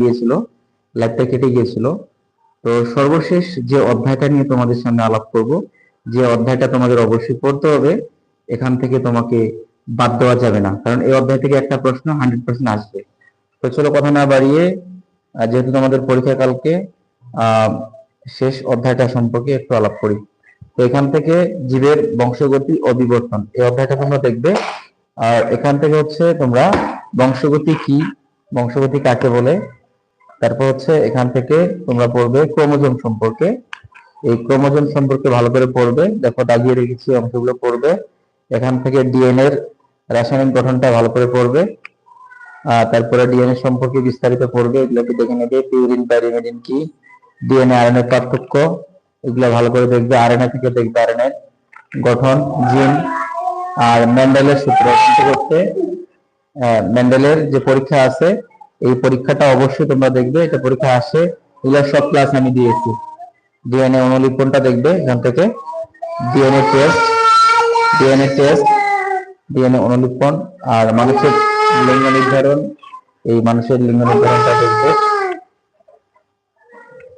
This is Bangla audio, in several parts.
গিয়েছিল লাইভটা কেটে গিয়েছিল। তো সর্বশেষ যে অধ্যায়টা নিয়ে তোমাদের সামনে আলাপ করব, যে অধ্যায়টা তোমাদের অবশ্যই পড়তে হবে, এখান থেকে তোমাকে বাদ দেওয়া যাবে না। কারণ এই অধ্যায় থেকে একটা প্রশ্ন হান্ড্রেড পার্সেন্ট আসবে। তো চলো কথা না বাড়িয়ে যেহেতু তোমাদের পরীক্ষা কালকে শেষ অধ্যায়টা সম্পর্কে একটু আলাপ করি। তো এখান থেকে জীবের বংশগতি ও বিবর্তন, এই অধ্যায়টা তোমরা দেখবে। আর এখান থেকে হচ্ছে তোমরা বংশগতি কি, বংশগতি কাকে বলে তারপর হচ্ছে এখান থেকে তোমরা পড়বে ক্রোমোজোম সম্পর্কে। এই ক্রোমোজোম সম্পর্কে ভালো করে পড়বে। দেখো দাগিয়ে রেখেছি অংশগুলো পড়বে। এখান থেকে ডিএনএ এর রাসায়নিক গঠনটা ভালো করে পড়বে। তারপরে ডিএনএ সম্পর্কে বিস্তারিত পড়বে এগুলোকে দেখে নেবে পিউরিন পাইরিমিডিন কি ডিএনএ আরএনএ পার্থক্য এগুলো ভালো করে দেখবে। আরএনএ থেকে দেখবে আরএনএ গঠন জিন আর মেন্ডেলের সূত্র। আহ, মেন্ডেলের যে পরীক্ষা আছে এই পরীক্ষাটা অবশ্যই তোমরা দেখবে, এটা পরীক্ষা আসে, এগুলো সব ক্লাস আমি দিয়েছি। ডিএনএ অনুলিপনটা দেখবে এখান থেকে। DNA test DNA test DNA অনুলিপন আর মানুষের লিঙ্গ নির্ধারণ, এই মানুষের লিঙ্গ নির্ধারণটা দেখবে।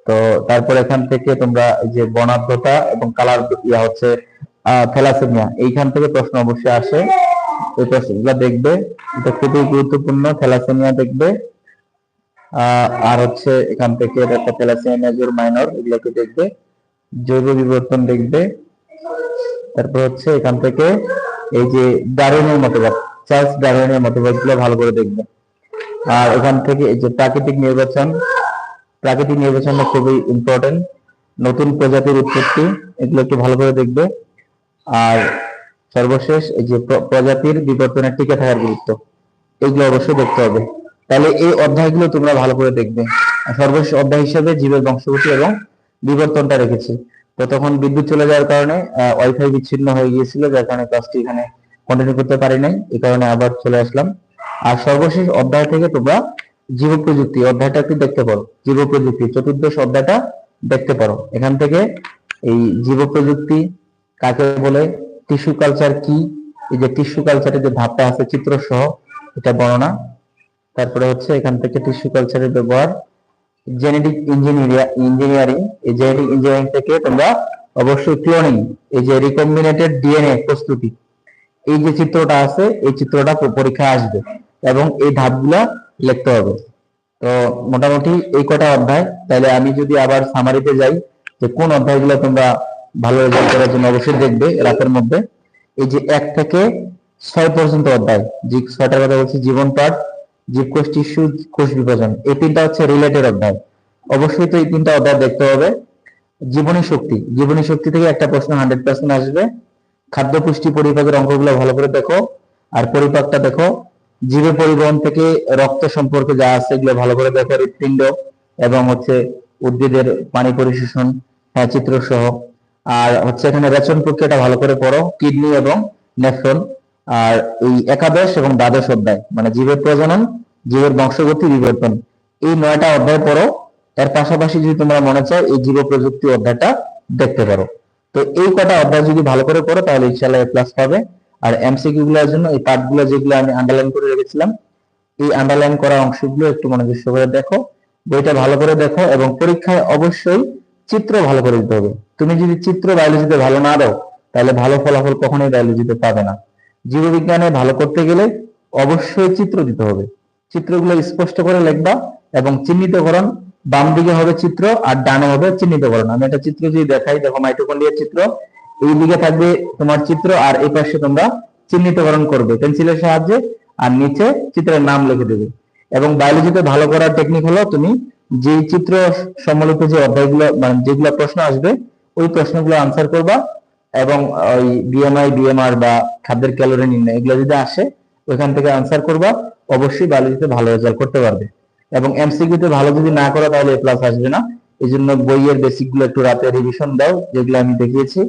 তো তারপর এখান থেকে তোমরা যে বর্ণাঢ্যতা এবং কালার ইয়া হচ্ছে থ্যালাসেমিয়া, এইখান থেকে প্রশ্ন অবশ্যই আসে। এই প্রশ্নগুলো দেখবে, এটা খুবই গুরুত্বপূর্ণ, থ্যালাসেমিয়া দেখবে। আর হচ্ছে এখান থেকে একটা থ্যালাসেমিয়া মেজর মাইনর এগুলোকে দেখবে। জৈব বিবর্তন দেখবে। তারপর হচ্ছে এখান থেকে এই যে ডারউইনের মতবাদ, চার্লস ডারউইনের মতবাদগুলো ভালো করে দেখবে। আর এখান থেকে এই যে প্রাকৃতিক নির্বাচন, প্রাকৃতিক নির্বাচনটা খুবই ইম্পর্টেন্ট নতুন প্রজাতির উৎপত্তি, এগুলো একটু ভালো করে দেখবে। আর সর্বশেষ এই যে প্রজাতির বিবর্তনের টিকে থাকার গুরুত্ব, এগুলো অবশ্যই দেখতে হবে। তাহলে এই অধ্যায়গুলো তোমরা ভালো করে দেখবে। সর্বশেষ অধ্যায় হিসেবে জীবের বংশগতি এবং বিবর্তনটা রেখেছি। তো তখন বিদ্যুৎ চলে যাওয়ার কারণে ওয়াইফাই বিচ্ছিন্ন হয়ে গিয়েছিল, যার কারণে ক্লাসটি এখানে কন্টিনিউ করতে পারি নাই। এই কারণে আবার চলে আসলাম। আর সর্বশেষ অধ্যায় থেকে তোমরা জীব প্রযুক্তি অধ্যায়টা একটু দেখতে পারো। জীব প্রযুক্তি চতুর্দশ অধ্যায়টা দেখতে পারো। এখান থেকে এই জীব প্রযুক্তি কাকে বলে টিস্যু কালচার কি? এই যে টিস্যু কালচারের যে ধাপটা আছে চিত্র সহ এটা বর্ণনা। তারপরে হচ্ছে এখান থেকে টিস্যু কালচারের ব্যবহার জেনেটিক ইঞ্জিনিয়ারিং ইঞ্জিনিয়ারিং এই জেনেটিক ইঞ্জিনিয়ারিং থেকে তোমরা অবশ্যই ক্লোনিং এই যে রিকম্বিনেটেড ডিএনএ প্রস্তুতি, এই যে চিত্রটা আছে, এই চিত্রটা পরীক্ষা আসবে এবং এই ধাপগুলা লিখতে হবে। তো মোটামুটি এই কটা অধ্যায়, তাহলে আমি যদি আবার সামারিতে যাই যে কোন অধ্যায়গুলো তোমরা ভালো রেজাল্ট করার জন্য অবশ্যই দেখবে রাতের মধ্যে। এই যে এক থেকে ছয় পর্যন্ত অধ্যায়, যে ছয়টার কথা বলছি, জীবন পাঠ জীবকোষ টিস্যু, কোষ বিভাজন, এই তিনটা হচ্ছে রিলেটেড অধ্যায়। অবশ্যই তো এই তিনটা অধ্যায় দেখতে হবে। জীবনী শক্তি জীবনী শক্তি থেকে একটা প্রশ্ন হান্ড্রেড পার্সেন্ট আসবে। খাদ্য পুষ্টি পরিপাকের অঙ্কগুলো ভালো করে দেখো। আর পরিপাকটা দেখো, জীবে পরিবহন থেকে রক্ত সম্পর্কে যা আছে এগুলো ভালো করে দেখো, হৃৎপিণ্ড এবং হচ্ছে উদ্ভিদের পানি পরিশোষণ হ্যাঁ চিত্র সহ আর হচ্ছে এখানে রেচন প্রক্রিয়াটা ভালো করে পড়ো, কিডনি এবং নেফ্রন। আর এই একাদশ এবং দ্বাদশ অধ্যায় মানে জীবের প্রজনন, জীবের বংশগতি, বিবর্তন, এই নয়টা অধ্যায় পড়ো। এর পাশাপাশি যদি তোমরা মনে চাও, এই জীব প্রযুক্তি অধ্যায়টা দেখতে পারো। তো এই কটা অধ্যায় যদি ভালো করে পড়ো, তাহলে ইনশাআল্লাহ প্লাস পাবে। আর এমসিকিউ গুলোর জন্য এই পার্টগুলো যেগুলো আমি আন্ডারলাইন করে রেখেছিলাম, এই আন্ডারলাইন করা অংশগুলো একটু মনোযোগ করে দেখো। বইটা ভালো করে দেখো এবং পরীক্ষায় অবশ্যই চিত্র ভালো করে দিতে হবে। তুমি যদি চিত্র বায়োলজিতে ভালো না দাও, তাহলে ভালো ফলাফল কখনোই বায়োলজিতে পাবে না। জীববিজ্ঞানে ভালো করতে গেলে অবশ্যই চিত্র দিতে হবে। চিত্রগুলো স্পষ্ট করে লিখবা এবং চিহ্নিতকরণ বাম দিকে হবে চিত্র আর ডানে হবে চিহ্নিতকরণ। আমি একটা চিত্র যদি দেখাই, দেখো মাইটোকন্ড্রিয়ার চিত্র। এই দিকে থাকবে তোমার চিত্র আর এই পাশে তোমরা চিহ্নিতকরণ করবে পেন্সিলের সাহায্যে আর নিচে চিত্রের নাম লিখে দেবে। এবং বায়োলজিতে ভালো করার টেকনিক হলো তুমি যে চিত্র সম্বলিত যে অধ্যায়গুলো মানে যেগুলো প্রশ্ন আসবে, ওই প্রশ্নগুলো আনসার করবা। এবং ওই বিএমআই বিএমআর বা খাদ্যের ক্যালোরি নির্ণয় এগুলো যদি আসে, ওইখান থেকে আনসার করবা, অবশ্যই বায়োলজিতে ভালো রেজাল্ট করতে পারবে। এবং এমসিকিউ তে ভালো যদি না করো, তাহলে এ প্লাস আসবে না। এই জন্য বইয়ের বেসিকগুলো একটু রাতে রিভিশন দাও, যেগুলো আমি দেখিয়েছি।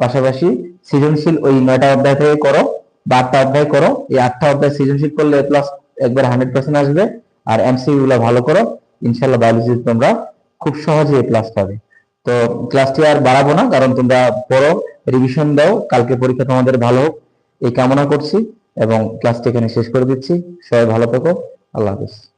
পাশাপাশি সৃজনশীল ওই নয়টা অধ্যায় থেকে করো বা আটটা অধ্যায় করো। এই আটটা অধ্যায় সৃজনশীল করলে এ প্লাস একবার হান্ড্রেড পার্সেন্ট আসবে। আর এমসিকিউ গুলো ভালো করো ইনশাল্লাহ বায়োলজিতে তোমরা খুব সহজে এ প্লাস পাবে। তো ক্লাসটি আর বাড়াবো না, কারণ তোমরা পড়ো রিভিশন দাও, কালকে পরীক্ষা তোমাদের ভালো হোক। এই কামনা করছি এবং ক্লাসটি এখানে শেষ করে দিচ্ছি। সবাই ভালো থেকো। আল্লাহ হাফিজ।